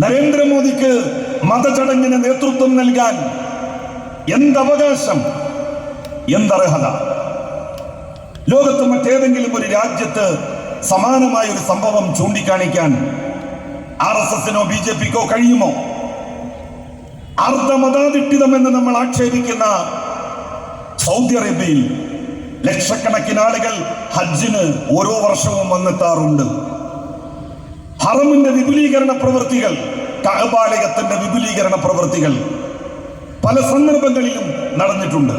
നരേന്ദ്രമോദിക്ക് മതചടങ്ങിന് നേതൃത്വം നൽകാൻ എന്തവകാശം? എന്തർഹത? ലോകത്ത് മറ്റേതെങ്കിലും ഒരു രാജ്യത്ത് സമാനമായ ഒരു സംഭവം ചൂണ്ടിക്കാണിക്കാൻ ആർ എസ് എസിനോ ബി ജെ പിക്കോ കഴിയുമോ? അർദ്ധമതാധിഷ്ഠിതമെന്ന് നമ്മൾ ആക്ഷേപിക്കുന്ന സൗദി അറേബ്യയിൽ ലക്ഷക്കണക്കിന് ആളുകൾ ഹജ്ജിന് ഓരോ വർഷവും വന്നെത്താറുണ്ട്. ഹറമിന്റെ വിപുലീകരണ പ്രവൃത്തികൾ കഹബാലയത്തിന്റെ വിപുലീകരണ പ്രവൃത്തികൾ പല സന്ദർഭങ്ങളിലും നടന്നിട്ടുണ്ട്.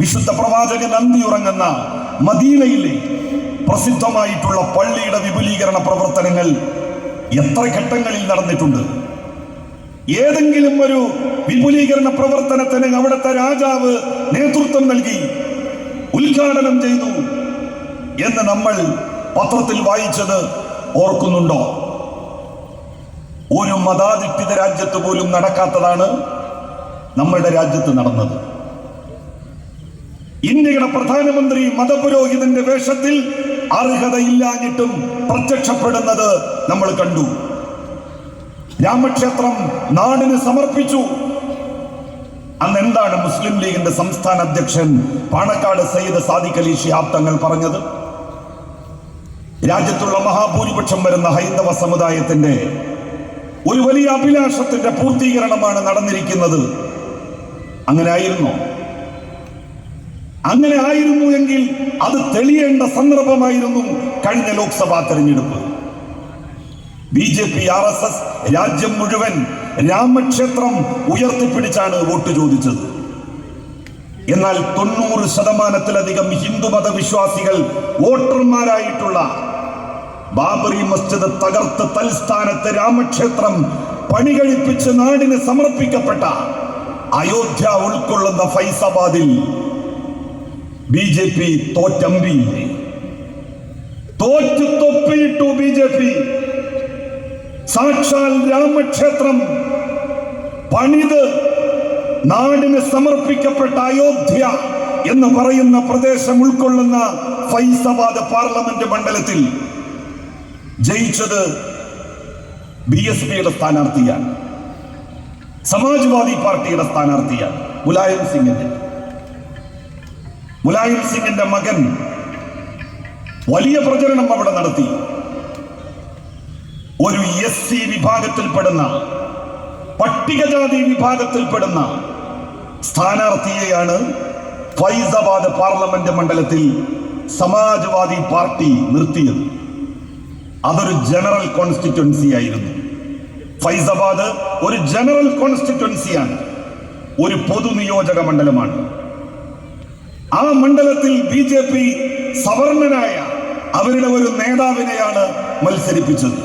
വിശുദ്ധ പ്രവാചകൻ ഉറങ്ങുന്ന മദീനയിലെ പ്രസിദ്ധമായിട്ടുള്ള പള്ളിയുടെ വിപുലീകരണ പ്രവർത്തനങ്ങൾ എത്ര ഘട്ടങ്ങളിൽ നടന്നിട്ടുണ്ട്? ഏതെങ്കിലും ഒരു വിപുലീകരണ പ്രവർത്തനത്തിന് അവിടുത്തെ രാജാവ് നേതൃത്വം നൽകി ഉദ്ഘാടനം ചെയ്തു എന്ന് നമ്മൾ പത്രത്തിൽ വായിച്ചത് ഓർക്കുന്നുണ്ടോ? ഒരു മതാധിഷ്ഠിത രാജ്യത്ത് പോലും നടക്കാത്തതാണ് നമ്മളുടെ രാജ്യത്ത് നടന്നത്. ഇന്ത്യയുടെ പ്രധാനമന്ത്രി മതപുരോഹിതന്റെ വേഷത്തിൽ അർഹതയില്ലാഞ്ഞിട്ടും പ്രത്യക്ഷപ്പെടുന്നത് നമ്മൾ കണ്ടു. രാമക്ഷേത്രം നാടിന് സമർപ്പിച്ചു. അന്ന് എന്താണ് മുസ്ലിം ലീഗിന്റെ സംസ്ഥാന അധ്യക്ഷൻ പാണക്കാട് സയ്യിദ് സാദിഖ് അലി ഷിഹാബ് തങ്ങൾ പറഞ്ഞത്? രാജ്യത്തുള്ള മഹാഭൂരിപക്ഷം വരുന്ന ഹൈന്ദവ സമുദായത്തിന്റെ ഒരു വലിയ അഭിലാഷത്തിന്റെ പൂർത്തീകരണമാണ് നടന്നിരിക്കുന്നത്. അങ്ങനെ ആയിരുന്നു? അങ്ങനെ ആയിരുന്നു എങ്കിൽ അത് തെളിയേണ്ട സന്ദർഭമായിരുന്നു കഴിഞ്ഞ ലോക്സഭാ തെരഞ്ഞെടുപ്പ്. B J P R S S രാജ്യം മുഴുവൻ രാമക്ഷേത്രം ഉയർത്തിപ്പിടിച്ചാണ് വോട്ട് ചോദിച്ചത്. എന്നാൽ തൊണ്ണൂറ് ശതമാനത്തിലധികം ഹിന്ദുമത വിശ്വാസികൾ വോട്ടർമാരായിട്ടുള്ള ബാബറി മസ്ജിദ് തകർത്ത് തൽസ്ഥാനത്ത് രാമക്ഷേത്രം പണി പണികഴിപ്പിച്ച് നാടിന് സമർപ്പിക്കപ്പെട്ട അയോധ്യ ഉൾക്കൊള്ളുന്ന ഫൈസാബാദിൽ ബി ജെ പി തോറ്റമ്പി. തോറ്റു തൊപ്പിയിട്ടു ബി ജെ പി. സാക്ഷാൽ രാമക്ഷേത്രം പണിത് നാടിന് സമർപ്പിക്കപ്പെട്ട അയോധ്യ എന്ന് പറയുന്ന പ്രദേശം ഉൾക്കൊള്ളുന്ന ഫൈസാബാദ് പാർലമെന്റ് മണ്ഡലത്തിൽ ജയിച്ചത് ബി എസ് പിയുടെ സ്ഥാനാർത്ഥിയാണ്. സമാജ്വാദി പാർട്ടിയുടെ സ്ഥാനാർത്ഥിയാണ് മുലായം സിംഗിന്റെ. മുലായം സിംഗിന്റെ മകൻ വലിയ പ്രചരണം അവിടെ നടത്തി. ഒരു എസ് സി വിഭാഗത്തിൽപ്പെടുന്ന പട്ടികജാതി വിഭാഗത്തിൽപ്പെടുന്ന സ്ഥാനാർത്ഥിയെയാണ് ഫൈസാബാദ് പാർലമെന്റ് മണ്ഡലത്തിൽ സമാജ്വാദി പാർട്ടി നിർത്തിയത്. അതൊരു ജനറൽ കോൺസ്റ്റിറ്റ്വൻസി ആയിരുന്നു. ഫൈസാബാദ് ഒരു ജനറൽ കോൺസ്റ്റിറ്റ്വൻസിയാണ് ഒരു പൊതു നിയോജക മണ്ഡലമാണ്. ആ മണ്ഡലത്തിൽ ബി ജെ പി സവർണനായ അവരുടെ ഒരു നേതാവിനെയാണ് മത്സരിപ്പിച്ചത്.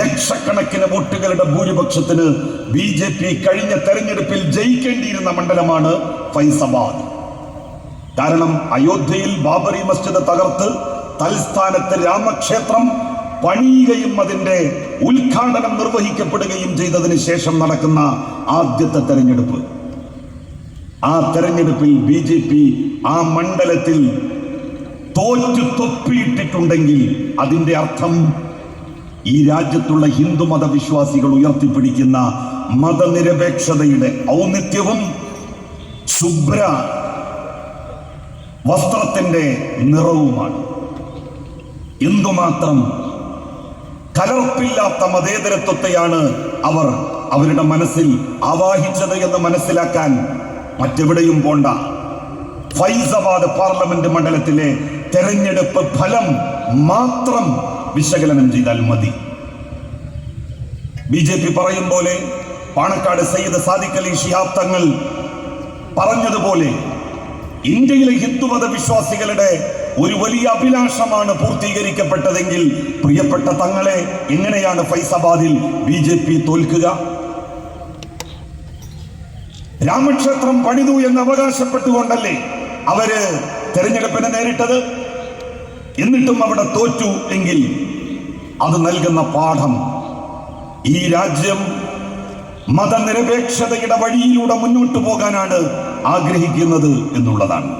ലക്ഷക്കണക്കിന് വോട്ടുകളുടെ ഭൂരിപക്ഷത്തിന് ബി ജെ പി കഴിഞ്ഞ തെരഞ്ഞെടുപ്പിൽ ജയിക്കേണ്ടിയിരുന്ന മണ്ഡലമാണ് ഫൈസാബാദ്. കാരണം അയോധ്യയിൽ ബാബറി മസ്ജിദ് തകർത്ത് തൽസ്ഥാനത്ത് രാമക്ഷേത്രം പണിയുകയും അതിന്റെ ഉദ്ഘാടനം നിർവഹിക്കപ്പെടുകയും ചെയ്തതിന് ശേഷം നടക്കുന്ന ആദ്യത്തെ തെരഞ്ഞെടുപ്പ്. ആ തെരഞ്ഞെടുപ്പിൽ ബി ജെ പി ആ മണ്ഡലത്തിൽ തോറ്റു തൊപ്പിയിട്ടിട്ടുണ്ടെങ്കിൽ അതിന്റെ അർത്ഥം ഈ രാജ്യത്തുള്ള ഹിന്ദു മതവിശ്വാസികൾ ഉയർത്തിപ്പിടിക്കുന്ന മതനിരപേക്ഷതയുടെ ഔന്നിത്യവും ശുഭ്ര വസ്ത്രത്തിന്റെ നിറവുമാണ്. എന്തുമാത്രം കലർപ്പില്ലാത്ത മതേതരത്വത്തെയാണ് അവർ അവരുടെ മനസ്സിൽ ആവാഹിച്ചത് എന്ന് മനസ്സിലാക്കാൻ മറ്റെവിടെയും പോണ്ട. ഫൈസാബാദ് പാർലമെന്റ് മണ്ഡലത്തിലെ തെരഞ്ഞെടുപ്പ് ഫലം മാത്രം വിശകലനം ചെയ്താൽ മതി. ബി ജെ പി പറയും പോലെ പാണക്കാട് സയ്യിദ് സാദിഖ് അലി ഷിഹാബ് തങ്ങൾ പറഞ്ഞതുപോലെ ഇന്ത്യയിലെ ഹിന്ദുമത വിശ്വാസികളുടെ ഒരു വലിയ അഭിലാഷമാണ് പൂർത്തീകരിക്കപ്പെട്ടതെങ്കിൽ പ്രിയപ്പെട്ട തങ്ങളെ എങ്ങനെയാണ് ഫൈസാബാദിൽ ബി ജെ പി തോൽക്കുക? രാമക്ഷേത്രം പണിതു എന്ന് അവകാശപ്പെട്ടുകൊണ്ടല്ലേ അവർ തെരഞ്ഞെടുപ്പിനെ നേരിട്ടത്? എന്നിട്ടും അവിടെ തോറ്റു എങ്കിൽ അത് നൽകുന്ന പാഠം ഈ രാജ്യം മതനിരപേക്ഷതയുടെ വഴിയിലൂടെ മുന്നോട്ടു പോകാനാണ് ആഗ്രഹിക്കുന്നത് എന്നുള്ളതാണ്.